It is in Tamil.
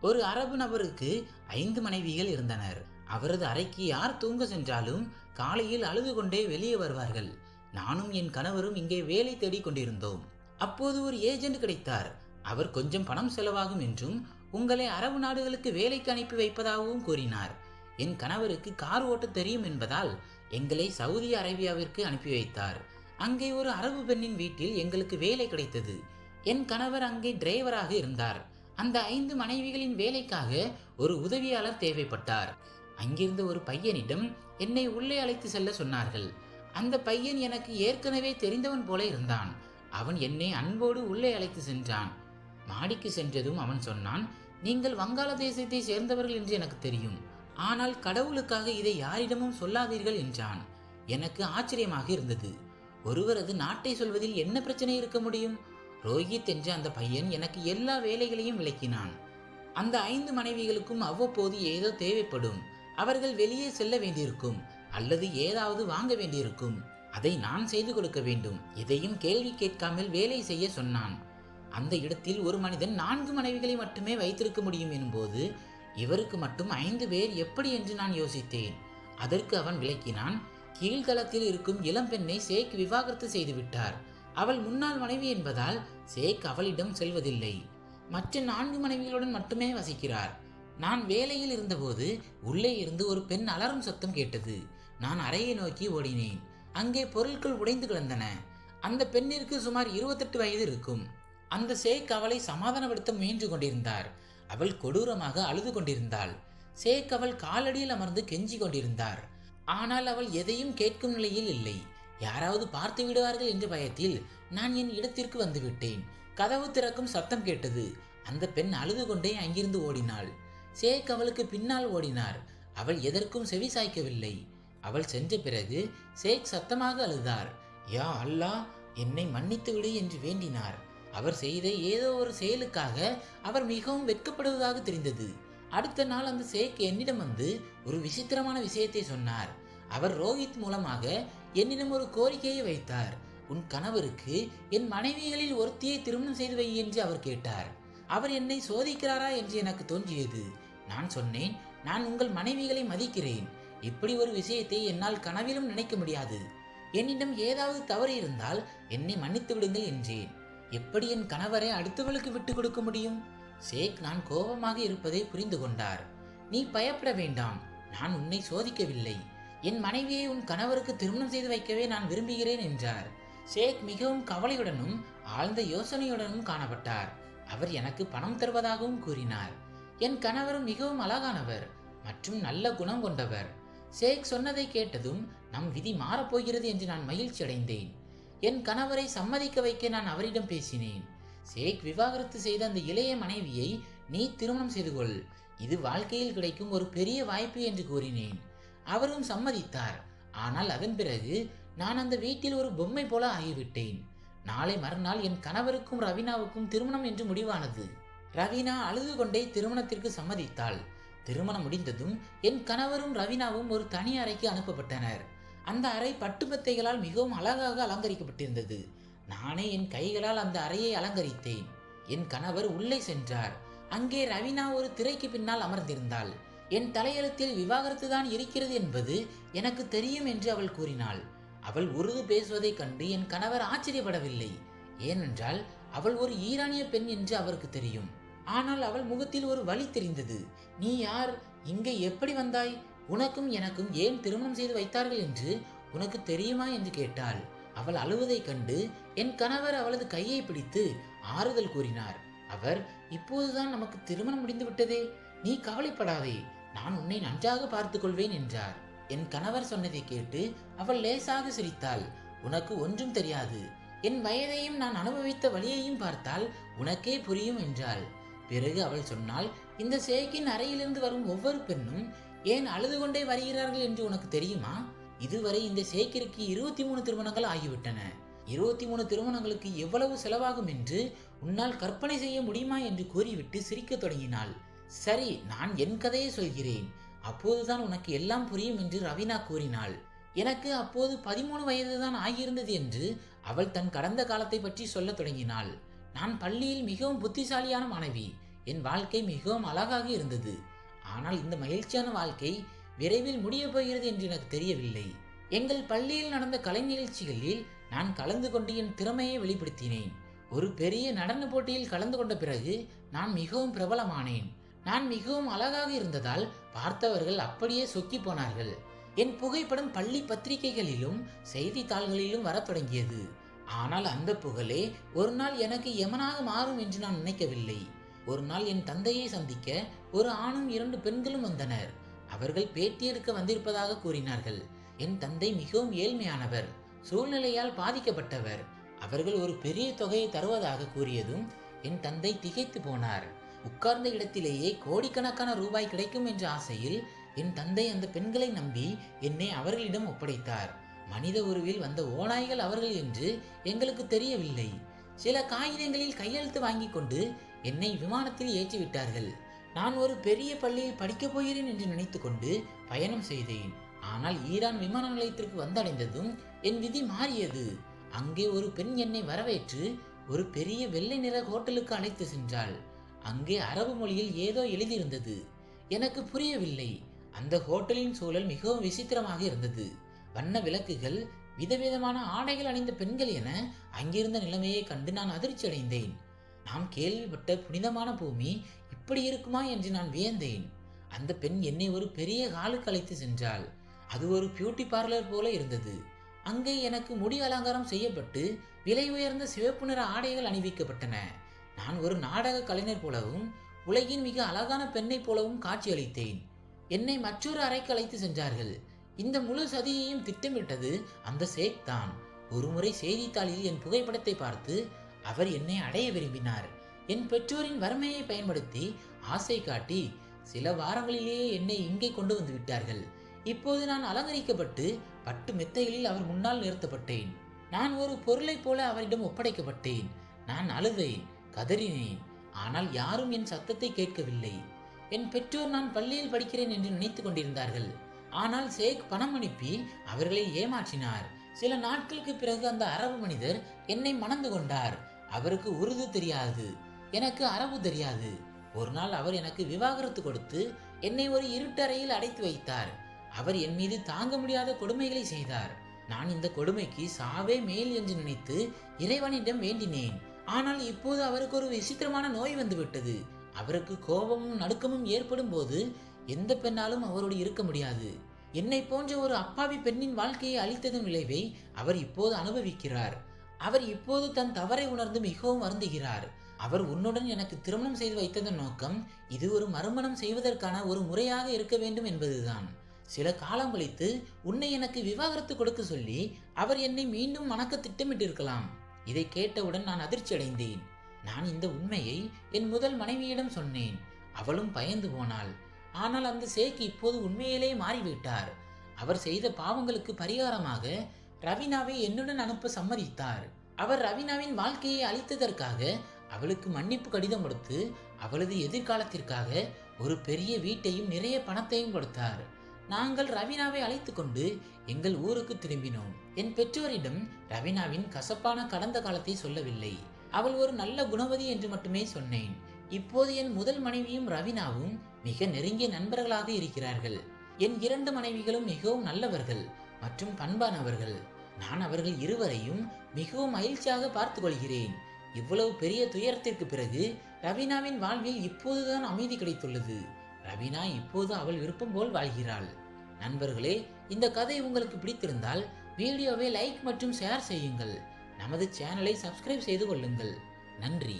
ஒரு அரபு நபருக்கு ஐந்து மனைவிகள் இருந்தனர். அவரது அறைக்கு யார் தூங்க சென்றாலும் காலையில் அழுது கொண்டே வெளியே வருவார்கள். நானும் என் கணவரும் இங்கே வேலை தேடிக் கொண்டிருந்தோம். அப்போது ஒரு ஏஜென்ட் கிடைத்தார். அவர் கொஞ்சம் பணம் செலவாகும் என்றும் உங்களை அரபு நாடுகளுக்கு வேலைக்கு அனுப்பி வைப்பதாகவும் கூறினார். என் கணவருக்கு கார் ஓட்ட தெரியும் என்பதால் எங்களை சவுதி அரேபியாவிற்கு அனுப்பி வைத்தார். அங்கே ஒரு அரபு பெண்ணின் வீட்டில் எங்களுக்கு வேலை கிடைத்தது. என் கணவர் அங்கே டிரைவராக இருந்தார். அந்த ஐந்து மனைவிகளின் வேலைக்காக ஒரு உதவியாளர் தேவைப்பட்டார். அங்கிருந்த ஒரு பையனிடம் என்னை உள்ளே அழைத்து செல்ல சொன்னார்கள். அந்த பையன் எனக்கு ஏற்கனவே தெரிந்தவன் போல இருந்தான். அவன் என்னை அன்போடு உள்ளே அழைத்து சென்றான். மாடிக்கு சென்றதும் அவன் சொன்னான் நீங்கள் வங்காளதேசத்தை சேர்ந்தவர்கள் என்று எனக்கு தெரியும். ஆனால் கடவுளுக்காக இதை யாரிடமும் சொல்லாதீர்கள் என்றான். எனக்கு ஆச்சரியமாக இருந்தது. ஒருவரது நாட்டை சொல்வதில் என்ன பிரச்சனை இருக்க முடியும்? ரோஹித் என்ற அந்த பையன் எனக்கு எல்லா வேலைகளையும் விளக்கினான். அந்த ஐந்து மனைவிகளுக்கும் அவ்வப்போது ஏதோ தேவைப்படும். அவர்கள் வெளியே செல்ல வேண்டியிருக்கும். அல்லது ஏதாவது வாங்க வேண்டியிருக்கும். அதை நான் செய்து கொடுக்க வேண்டும். எதையும் கேள்வி கேட்காமல் வேலை செய்ய சொன்னான். அந்த இடத்தில் ஒரு மனிதன் நான்கு மனைவிகளை மட்டுமே வைத்திருக்க முடியும் எனும்போது இவருக்கு மட்டும் ஐந்து பேர் எப்படி என்று நான் யோசித்தேன். அதற்கு அவன் விளக்கினான் கீழ்தளத்தில் இருக்கும் இளம்பெண்ணை சேக் விவாகரத்து செய்துவிட்டார். அவள் முன்னாள் மனைவி என்பதால் சேக் அவளிடம் செல்வதில்லை. மற்ற நான்கு மனைவிகளுடன் மட்டுமே வசிக்கிறார். நான் வேலையில் இருந்தபோது உள்ளே இருந்து ஒரு பெண் அலறும் சத்தம் கேட்டது. நான் அறையை நோக்கி ஓடினேன். அங்கே பொருட்கள் உடைந்து கிடந்தன. அந்த பெண்ணிற்கு சுமார் இருபத்தெட்டு வயது இருக்கும். அந்த சேக் அவளை சமாதானப்படுத்த முயன்று கொண்டிருந்தார். அவள் கொடூரமாக அழுது கொண்டிருந்தாள். சேக் அவள் காலடியில் அமர்ந்து கெஞ்சி கொண்டிருந்தார். ஆனால் அவள் எதையும் கேட்கும் நிலையில் இல்லை. யாராவது பார்த்து விடுவார்கள் என்ற பயத்தில் நான் என் இடத்திற்கு வந்துவிட்டேன். கதவு திறக்கும் சத்தம் கேட்டது. அந்த பெண் அழுது கொண்டே அங்கிருந்து ஓடினாள். சேக் அவளுக்கு பின்னால் ஓடினார். அவள் எதற்கும் செவி சாய்க்கவில்லை. அவள் சென்ற பிறகு சேக் சத்தமாக அழுதார். யா அல்லாஹ் என்னை மன்னித்து விடு என்று வேண்டினார். அவர் செய்த ஏதோ ஒரு செயலுக்காக அவர் மிகவும் வெட்கப்படுவதாக தெரிந்தது. அடுத்த நாள் அந்த சேக் என்னிடம் வந்து ஒரு விசித்திரமான விஷயத்தை சொன்னார். அவர் ரோஹித் மூலமாக என்னிடம் ஒரு கோரிக்கையை வைத்தார். உன் கணவருக்கு என் மனைவிகளில் ஒருத்தியை திருமணம் செய்து வை என்று அவர் கேட்டார். அவர் என்னை சோதிக்கிறாரா என்று எனக்கு தோன்றியது. நான் சொன்னேன் நான் உங்கள் மனைவிகளை மதிக்கிறேன். இப்படி ஒரு விஷயத்தை என்னால் கனவிலும் நினைக்க முடியாது. என்னிடம் ஏதாவது தவறு இருந்தால் என்னை மன்னித்து விடுங்கள் என்றேன். எப்படி என் கணவரை அடுத்தவளுக்கு விட்டு கொடுக்க முடியும்? சேக் நான் கோபமாக இருப்பதை புரிந்து கொண்டார். நீ பயப்பட வேண்டாம். நான் உன்னை சோதிக்கவில்லை. என் மனைவியை உன் கணவருக்கு திருமணம் செய்து வைக்கவே நான் விரும்புகிறேன் என்றார். ஷேக் மிகவும் கவலையுடனும் ஆழ்ந்த யோசனையுடனும் காணப்பட்டார். அவர் எனக்கு பணம் தருவதாகவும் கூறினார். என் கணவர் மிகவும் அழகானவர் மற்றும் நல்ல குணம் கொண்டவர். ஷேக் சொன்னதை கேட்டதும் நம் விதி மாறப்போகிறது என்று நான் மகிழ்ச்சி அடைந்தேன். என் கணவரை சம்மதிக்க வைக்க நான் அவரிடம் பேசினேன். ஷேக் விவாகரத்து செய்த அந்த இளைய மனைவியை நீ திருமணம் செய்து கொள். இது வாழ்க்கையில் கிடைக்கும் ஒரு பெரிய வாய்ப்பு என்று கூறினேன். அவரும் சம்மதித்தார். ஆனால் அதன் பிறகு நான் அந்த வீட்டில் ஒரு பொம்மை போல ஆகிவிட்டேன். நாளை மறுநாள் என் கணவருக்கும் ரவீனாவுக்கும் திருமணம் என்று முடிவானது. ரவீனா அழுது கொண்டே திருமணத்திற்கு சம்மதித்தாள். திருமணம் முடிந்ததும் என் கணவரும் ரவீனாவும் ஒரு தனி அறைக்கு அனுப்பப்பட்டனர். அந்த அறை பட்டுப்பத்தைகளால் மிகவும் அழகாக அலங்கரிக்கப்பட்டிருந்தது. நானே என் கைகளால் அந்த அறையை அலங்கரித்தேன். என் கணவர் உள்ளே சென்றார். அங்கே ரவீனா ஒரு திரைக்கு பின்னால் அமர்ந்திருந்தாள். என் தலையெழுத்தில் விவாகரத்து தான் இருக்கிறது என்பது எனக்கு தெரியும் என்று அவள் கூறினாள். அவள் உருது பேசுவதைக் கண்டு என் கணவர் ஆச்சரியப்படவில்லை. ஏனென்றால் அவள் ஒரு ஈரானிய பெண் என்று அவருக்கு தெரியும். ஆனால் அவள் முகத்தில் ஒரு வழி தெரிந்தது. நீ யார்? இங்கே எப்படி வந்தாய்? உனக்கும் எனக்கும் ஏன் திருமணம் செய்து வைத்தார்கள் என்று உனக்கு தெரியுமா? என்று கேட்டாள். அவள் அழுவதைக் கண்டு என் கணவர் அவளது கையை பிடித்து ஆறுதல் கூறினார். அவர் இப்போதுதான் நமக்கு திருமணம் முடிந்து விட்டதே நீ கவலைப்படாதே. நான் உன்னை நன்றாக பார்த்துக்கொள்வேன் என்றார். என் கணவர் சொன்னதை கேட்டு அவள் லேசாக சிரித்தாள். உனக்கு ஒன்றும் தெரியாது. என் வயதையும் நான் அனுபவித்த வழியையும் பார்த்தால் உனக்கே புரியும் என்றாள். பிறகு அவள் சொன்னாள் இந்த சேக்கின் அறையிலிருந்து வரும் ஒவ்வொரு பெண்ணும் ஏன் அழுது கொண்டே வருகிறார்கள் என்று உனக்கு தெரியுமா? இதுவரை இந்த சேக்கிற்கு இருபத்தி மூணு திருமணங்கள் ஆகிவிட்டன. இருபத்தி மூணு திருமணங்களுக்கு எவ்வளவு செலவாகும் என்று உன்னால் கற்பனை செய்ய முடியுமா? என்று கூறிவிட்டு சிரிக்கத் தொடங்கினாள். சரி நான் என் கதையை சொல்கிறேன். அப்போதுதான் உனக்கு எல்லாம் புரியும் என்று ரவீனா கூறினாள். எனக்கு அப்போது பதிமூணு வயதுதான் ஆகியிருந்தது என்று அவள் தன் கடந்த காலத்தை பற்றி சொல்லத் தொடங்கினாள். நான் பள்ளியில் மிகவும் புத்திசாலியான மாணவி. என் வாழ்க்கை மிகவும் அழகாக இருந்தது. ஆனால் இந்த மகிழ்ச்சியான வாழ்க்கை விரைவில் முடியப் போகிறது என்று எனக்கு தெரியவில்லை. எங்கள் பள்ளியில் நடந்த கலை நிகழ்ச்சிகளில் நான் கலந்து கொண்டு என் திறமையை வெளிப்படுத்தினேன். ஒரு பெரிய நடன போட்டியில் கலந்து கொண்ட பிறகு நான் மிகவும் பிரபலமானேன். நான் மிகவும் அழகாக இருந்ததால் பார்த்தவர்கள் அப்படியே சொக்கி போனார்கள். என் புகைப்படம் பள்ளி பத்திரிகைகளிலும் செய்தித்தாள்களிலும் வரத் தொடங்கியது. ஆனால் அந்த புகழே ஒரு நாள் எனக்கு எமனாக மாறும் என்று நான் நினைக்கவில்லை. ஒரு நாள் என் தந்தையை சந்திக்க ஒரு ஆணும் இரண்டு பெண்களும் வந்தனர். அவர்கள் பேட்டி எடுக்க வந்திருப்பதாக கூறினார்கள். என் தந்தை மிகவும் ஏழ்மையானவர் சூழ்நிலையால் பாதிக்கப்பட்டவர். அவர்கள் ஒரு பெரிய தொகையை தருவதாக கூறியதும் என் தந்தை திகைத்து போனார். உட்கார்ந்த இடத்திலேயே கோடிக்கணக்கான ரூபாய் கிடைக்கும் என்ற ஆசையில் என் தந்தை அந்த பெண்களை நம்பி என்னை அவர்களிடம் ஒப்படைத்தார். மனித உருவில் வந்த ஓநாய்கள் அவர்கள் என்று எங்களுக்கு தெரியவில்லை. சில காகிதங்களில் கையெழுத்து வாங்கி கொண்டு என்னை விமானத்தில் ஏற்றிவிட்டார்கள். நான் ஒரு பெரிய பள்ளியில் படிக்கப் போகிறேன் என்று நினைத்துக்கொண்டு பயணம் செய்தேன். ஆனால் ஈரான் விமான நிலையத்திற்கு வந்தடைந்ததும் என் விதி மாறியது. அங்கே ஒரு பெண் என்னை வரவேற்று ஒரு பெரிய வெள்ளை நிற ஹோட்டலுக்கு அழைத்து சென்றாள். அங்கே அரபு மொழியில் ஏதோ எழுதியிருந்தது. எனக்கு புரியவில்லை. அந்த ஹோட்டலின் சூழல் மிகவும் விசித்திரமாக இருந்தது. வண்ண விளக்குகள் விதவிதமான ஆடைகள் அணிந்த பெண்கள் என அங்கிருந்த நிலைமையை கண்டு நான் அதிர்ச்சி அடைந்தேன் நாம் கேள்விப்பட்ட புனிதமான பூமி இப்படி இருக்குமா என்று நான் வியந்தேன். அந்த பெண் என்னை ஒரு பெரிய ஹாலுக்கு அழைத்து சென்றாள். அது ஒரு பியூட்டி பார்லர் போல இருந்தது. அங்கே எனக்கு முடி அலங்காரம் செய்யப்பட்டு விலை உயர்ந்த சிவப்பு நிற ஆடைகள் அணிவிக்கப்பட்டன. நான் ஒரு நாடக கலைஞர் போலவும் உலகின் மிக அழகான பெண்ணைப் போலவும் காட்சியளித்தேன். என்னை மற்றொரு அறைக்கு அழைத்து சென்றார்கள். இந்த முழு சதியையும் திட்டமிட்டது அந்த சேக் தான். ஒருமுறை செய்தித்தாளில் என் புகைப்படத்தை பார்த்து அவர் என்னை அடைய விரும்பினார். என் பெற்றோரின் வறுமையை பயன்படுத்தி ஆசை காட்டி சில வாரங்களிலேயே என்னை இங்கே கொண்டு வந்து விட்டார்கள். இப்போது நான் அலங்கரிக்கப்பட்டு பட்டு மெத்தைகளில் அவர் முன்னால் நிறுத்தப்பட்டேன். நான் ஒரு பொருளைப் போல அவரிடம் ஒப்படைக்கப்பட்டேன். நான் அழுதேன். கதறினேன் ஆனால் யாரும் என் சத்தத்தை கேட்கவில்லை. என் பெற்றோர் நான் பள்ளியில் படிக்கிறேன் என்று நினைத்துக் கொண்டிருந்தார்கள். ஆனால் ஷேக் பணம் அனுப்பி அவர்களை ஏமாற்றினார். சில நாட்களுக்கு பிறகு அந்த அரபு மனிதர் என்னை மணந்து கொண்டார். அவருக்கு உருது தெரியாது. எனக்கு அரபு தெரியாது. ஒரு நாள் அவர் எனக்கு விவாகரத்து கொடுத்து என்னை ஒரு இருட்டறையில் அடைத்து வைத்தார். அவர் என் மீது தாங்க முடியாத கொடுமைகளை செய்தார். நான் இந்த கொடுமைக்கு சாவே மேல் என்று நினைத்து இறைவனிடம் வேண்டினேன். ஆனால் இப்போது அவருக்கு ஒரு விசித்திரமான நோய் வந்துவிட்டது. அவருக்கு கோபமும் நடுக்கமும் ஏற்படும் போது எந்த பெண்ணாலும் அவரோடு இருக்க முடியாது. என்னை போன்ற ஒரு அப்பாவி பெண்ணின் வாழ்க்கையை அளித்ததன் விளைவை அவர் இப்போது அனுபவிக்கிறார். அவர் இப்போது தன் தவறை உணர்ந்து மிகவும் வருந்துகிறார். அவர் உன்னுடன் எனக்கு திருமணம் செய்து வைத்ததன் நோக்கம் இது ஒரு மறுமணம் செய்வதற்கான ஒரு முறையாக இருக்க வேண்டும் என்பதுதான். சில காலம் கழித்து உன்னை எனக்கு விவாகரத்து கொடுக்க சொல்லி அவர் என்னை மீண்டும் மணக்க திட்டமிட்டிருக்கலாம். இதை கேட்டவுடன் நான் அதிர்ச்சி அடைந்தேன் நான் இந்த உண்மையை என் முதல் மனைவியிடம் சொன்னேன். அவளும் பயந்து போனாள். ஆனால் அந்த சேக் இப்போது உண்மையிலே மாறிவிட்டார். அவர் செய்த பாவங்களுக்கு பரிகாரமாக ரவினாவை என்னுடன் அனுப்ப சம்மதித்தார். அவர் ரவினாவின் வாழ்க்கையை அழித்ததற்காக அவளுக்கு மன்னிப்பு கடிதம் கொடுத்து அவளது எதிர்காலத்திற்காக ஒரு பெரிய வீட்டையும் நிறைய பணத்தையும் கொடுத்தார். நாங்கள் ரவீனாவை அழைத்து கொண்டு எங்கள் ஊருக்கு திரும்பினோம். என் பெற்றோரிடம் ரவீனாவின் கசப்பான கடந்த காலத்தை சொல்லவில்லை. அவள் ஒரு நல்ல குணவதி என்று மட்டுமே சொன்னேன். இப்போது என் முதல் மனைவியும் ரவீனாவும் மிக நெருங்கிய நண்பர்களாக இருக்கிறார்கள். என் இரண்டு மனைவிகளும் மிகவும் நல்லவர்கள் மற்றும் பண்பானவர்கள். நான் அவர்கள் இருவரையும் மிகவும் மகிழ்ச்சியாக பார்த்து கொள்கிறேன். இவ்வளவு பெரிய துயரத்திற்கு பிறகு ரவீனாவின் வாழ்வில் இப்போதுதான் அமைதி கிடைத்துள்ளது. ரவீனா இப்போது அவள் விருப்பம் போல் வாழ்கிறாள். நண்பர்களே இந்த கதை உங்களுக்கு பிடித்திருந்தால் வீடியோவை லைக் மற்றும் ஷேர் செய்யுங்கள். நமது சேனலை சப்ஸ்கிரைப் செய்து கொள்ளுங்கள். நன்றி.